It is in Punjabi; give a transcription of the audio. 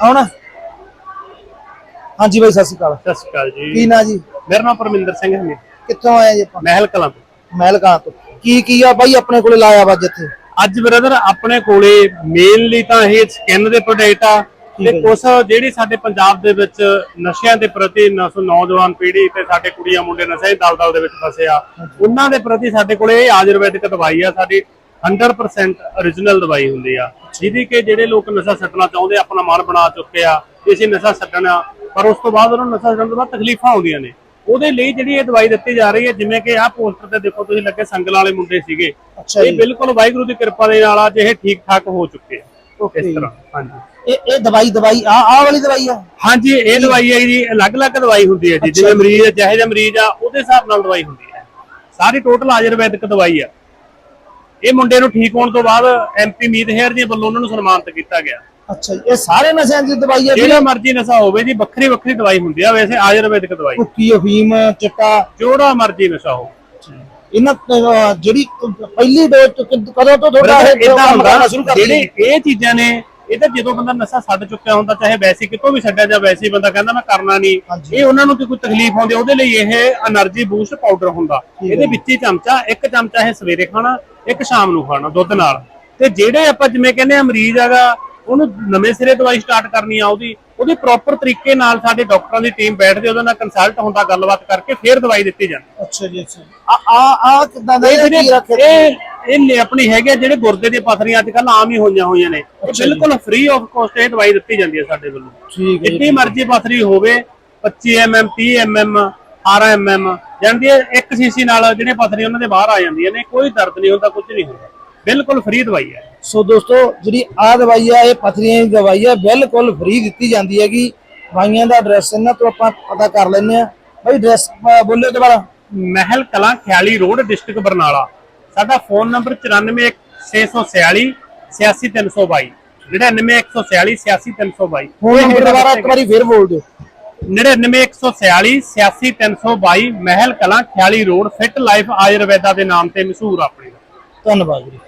ਹੁਣ ਹਾਂਜੀ ਬਾਈ ਸਤਿ ਸ਼੍ਰੀ ਅਕਾਲ। ਸਤਿ ਸ਼੍ਰੀ ਅਕਾਲ ਕੀ ਜੀ ਨਾਂ ਜੀ? ਮੇਰਾ ਨਾਮ ਪਰਮਿੰਦਰ ਸਿੰਘ ਹੈ ਕਿੱਥੋਂ ਆਏ ਜੀ ਆਪਾਂ? ਮਹਿਲ ਕਲਾਂ ਤੋਂ। ਮਹਿਲਗਾਂ ਤੋਂ। ਕੀ ਕੀ ਆ ਬਾਈ ਆਪਣੇ ਕੋਲੇ ਲਾਇਆ ਵਾ ਜਿੱਥੇ ਅੱਜ ਬ੍ਰਦਰ ਆਪਣੇ ਕੋਲੇ ਮੇਨਲੀ ਤਾਂ ਇਹ ਸਕਿਨ ਦੇ ਪ੍ਰੋਡਕਟ ਆ ਤੇ। ਕੁਝ ਜਿਹੜੀ ਸਾਡੇ ਪੰਜਾਬ ਦੇ ਵਿੱਚ ਨਸ਼ਿਆਂ ਦੇ ਪ੍ਰਤੀ ਨੌਜਵਾਨ ਪੀੜ੍ਹੀ ਤੇ ਸਾਡੇ ਕੁੜੀਆਂ ਮੁੰਡੇ ਨਸ਼ੇ ਦੀ ਦਲਦਲ ਦੇ ਵਿੱਚ ਫਸੇ ਆ ਉਹਨਾਂ ਦੇ ਪ੍ਰਤੀ ਸਾਡੇ ਕੋਲੇ ਇਹ ਆਯੁਰਵੈਦਿਕ ਦਵਾਈ ਆ ਸਾਡੀ 100% origignal ਦਵਾਈ ਹੁੰਦੀ ਆ। ਜਿਹਦੀ ਕਿ ਜਿਹੜੇ ਲੋਕ ਨਸ਼ਾ ਛੱਡਣਾ ਚਾਹੁੰਦੇ ਆਪਣਾ ਮਨ ਬਣਾ ਚੁੱਕੇ ਆ ਕਿ ਅਸੀਂ ਨਸ਼ਾ ਛੱਡਣਾ ਪਰ ਉਸ ਤੋਂ ਬਾਅਦ ਉਹਨਾਂ ਨੂੰ ਨਸ਼ਾ ਛੱਡਣ ਤੋਂ ਬਾਅਦ ਤਕਲੀਫਾਂ ਆਉਂਦੀਆਂ ਨੇ। ਉਹਦੇ ਲਈ ਜਿਹੜੀ ਇਹ ਦਵਾਈ ਦਿੱਤੀ ਜਾ ਰਹੀ ਹੈ ਜਿਵੇਂ ਕਿ ਆਹ ਪੋਸਟਰ ਤੇ ਦੇਖੋ ਤੁਸੀਂ ਲੱਗੇ ਸੰਗਲ ਵਾਲੇ ਮੁੰਡੇ ਸੀਗੇ। ਇਹ ਜੀ। ਬਿਲਕੁਲ ਵਾਹਿਗੁਰੂ ਦੀ ਕਿਰਪਾ ਦੇ ਨਾਲ ਅੱਜ ਇਹ ਠੀਕ ਠਾਕ ਹੋ ਚੁੱਕੇ ਆ। ਓਕੇ ਇਸ ਤਰ੍ਹਾਂ ਹਾਂਜੀ। ਇਹ ਇਹ ਦਵਾਈ ਦਵਾਈ ਆ ਆ ਵਾਲੀ ਦਵਾਈ ਆ? ਹਾਂਜੀ ਇਹ ਦਵਾਈ ਹੈ ਜੀ ਅਲੱਗ-ਅਲੱਗ ਦਵਾਈ ਹੁੰਦੀ ਹੈ ਜੀ ਜਿਵੇਂ ਮਰੀਜ਼ ਜਿਹੇ ਜਿਹਾ ਮਰੀਜ਼ ਆ ਉਹਦੇ ਹਿਸਾਬ ਨਾਲ ਦਵਾਈ ਹੁੰਦੀ ਹੈ। ਸਾਰੀ ਟੋਟਲ ਆਯੁਰਵੈਦਿਕ ਦਵਾਈ ਆ। ਇਹ ਮੁੰਡੇ ਨੂੰ ਠੀਕ ਹੋਣ ਤੋਂ ਬਾਅਦ ਐਮਪੀ ਮੀਤ ਹੈਰ ਜੀ ਵੱਲੋਂ ਉਹਨਾਂ ਨੂੰ ਸਨਮਾਨਿਤ ਕੀਤਾ ਗਿਆ। ਅੱਛਾ ਜੀ ਇਹ ਸਾਰੇ ਨਸ਼ਿਆਂ ਦੀ ਦਵਾਈ ਹੈ ਜਿਹੜਾ ਮਰਜ਼ੀ ਨਸ਼ਾ ਹੋਵੇ ਜੀ ਵੱਖਰੀ ਵੱਖਰੀ ਦਵਾਈ ਹੁੰਦੀ ਆ ਵੈਸੇ ਆਯੁਰਵੈਦਿਕ ਦਵਾਈ। ਕੁੱਕੀ ਅਫੀਮ ਚਿੱਟਾ? ਜਿਹੜਾ ਮਰਜ਼ੀ ਨਸ਼ਾ ਹੋ ਇਹਨਾਂ ਜਿਹੜੀ ਪਹਿਲੀ ਡੋਜ਼ ਕਦੋਂ ਤੋਂ ਤੁਹਾਡਾ ਇਹ ਇਦਾਂ ਹੁੰਦਾ ਸ਼ੁਰੂ ਕਰ ਜਿਹੜੇ ਇਹ ਚੀਜ਼ਾਂ ਨੇ ਇਹ ਤਾਂ ਜਦੋਂ ਬੰਦਾ ਨਸ਼ਾ ਛੱਡ ਚੁੱਕਿਆ ਹੁੰਦਾ ਚਾਹੇ ਵੈਸੇ ਕਿਤੋਂ ਵੀ ਛੱਡਿਆ ਜਾਂ ਵੈਸੇ ਬੰਦਾ ਕਹਿੰਦਾ ਮੈਂ ਕਰਨਾ ਨਹੀਂ। ਇਹ ਉਹਨਾਂ ਨੂੰ ਕੋਈ ਤਕਲੀਫ ਆਉਂਦੀ ਉਹਦੇ ਲਈ ਇਹ એનર્ਜੀ ਬੂਸਟ ਪਾਊਡਰ ਹੁੰਦਾ। ਇਹਦੇ ਵਿੱਚ ਹੀ ਚਮਚਾ ਇੱਕ ਚਮਚਾ ਇਹ ਸਵੇਰੇ ਖਾਣਾ ਇੱਕ ਸ਼ਾਮ ਨੂੰ ਖਾਣਾ ਦੁੱਧ ਨਾਲ। ਤੇ ਜਿਹੜੇ ਆਪਾਂ ਜਿਵੇਂ ਕਹਿੰਦੇ ਆ ਮਰੀਜ਼ ਹੈਗਾ ਉਹਨੂੰ ਨਵੇਂ ਸਿਰੇ ਦਵਾਈ ਸਟਾਰਟ ਕਰਨੀ ਆ ਉਹਦੀ ਉਹਦੀ ਪ੍ਰੋਪਰ ਤਰੀਕੇ ਨਾਲ ਸਾਡੇ ਡਾਕਟਰਾਂ ਦੀ ਟੀਮ ਬੈਠਦੀ ਉਹਦੇ ਨਾਲ ਕੰਸਲਟ ਹੁੰਦਾ ਗੱਲਬਾਤ ਕਰਕੇ ਫਿਰ ਦਵਾਈ ਦਿੱਤੀ ਜਾਂਦੀ। ਅੱਛਾ ਜੀ ਅੱਛਾ ਆ ਆ ਆ ਕਿਦਾਂ ਦਾ ਇਹ ਇਹ ਨੇ ਆਪਣੀ ਹੈਗੇ ਜਿਹੜੇ ਗੁਰਦੇ ਦੀਆਂ ਪਥਰੀਆਂ ਅੱਜ ਕੱਲ ਆਮ ਹੀ ਹੋਈਆਂ ਹੋਈਆਂ ਨੇ। ਬਿਲਕੁਲ ਫ੍ਰੀ ਆਫ ਕਾਸਟ ਇਹ ਦਵਾਈ ਦਿੱਤੀ ਜਾਂਦੀ ਹੈ ਸਾਡੇ ਵੱਲੋਂ। ਠੀਕ ਹੈ ਜਿੰਨੀ ਮਰਜ਼ੀ ਪਥਰੀ ਹੋਵੇ 25 mm 30 mm 18 mm ਜਾਂਦੀ ਹੈ ਇੱਕ ਸੀਸੀ ਨਾਲ ਜਿਹੜੇ ਪਥਰੀ ਉਹਨਾਂ ਦੇ ਬਾਹਰ ਆ ਜਾਂਦੀਆਂ ਨੇ ਕੋਈ ਦਰਦ ਨਹੀਂ ਹੁੰਦਾ ਕੁਝ ਨਹੀਂ ਹੁੰਦਾ। ਬਿਲਕੁਲ ਫ੍ਰੀ ਦਵਾਈ ਹੈ। ਸੋ ਦੋਸਤੋ ਜਿਹੜੀ ਆ ਦਵਾਈ ਆ ਇਹ ਪਥਰੀਆਂ ਦੀ ਦਵਾਈ ਆ ਬਿਲਕੁਲ ਫ੍ਰੀ ਦਿੱਤੀ ਜਾਂਦੀ ਹੈਗੀ। ਦਵਾਈਆਂ ਦਾ ਐਡਰੈਸ ਇਹਨਾਂ ਤੋਂ ਆਪਾਂ ਪਤਾ ਕਰ ਲੈਂਦੇ ਆ ਬਾਈ ਐਡਰੈਸ ਬੋਲਿਓ ਦੁਬਾਰਾ ਮਹਿਲ ਕਲਾਂ ਖਿਆਲੀ ਰੋਡ ਡਿਸਟ੍ਰਿਕਟ ਬਰਨਾਲਾ। ਸਾਡਾ ਫੋਨ ਨੰਬਰ 94646 86322 99146 86322 ਫੋਨ ਨੰਬਰ ਦੁਬਾਰਾ ਇੱਕ ਵਾਰੀ ਫੇਰ ਬੋਲ ਦਿਓ। 99146 86322 Mehal Kalan, Khiali road, fit life Ayurveda ਦੇ ਨਾਮ ਤੇ ਮਸ਼ਹੂਰ ਆਪਣੇ ਧੰਨਵਾਦ ਜੀ।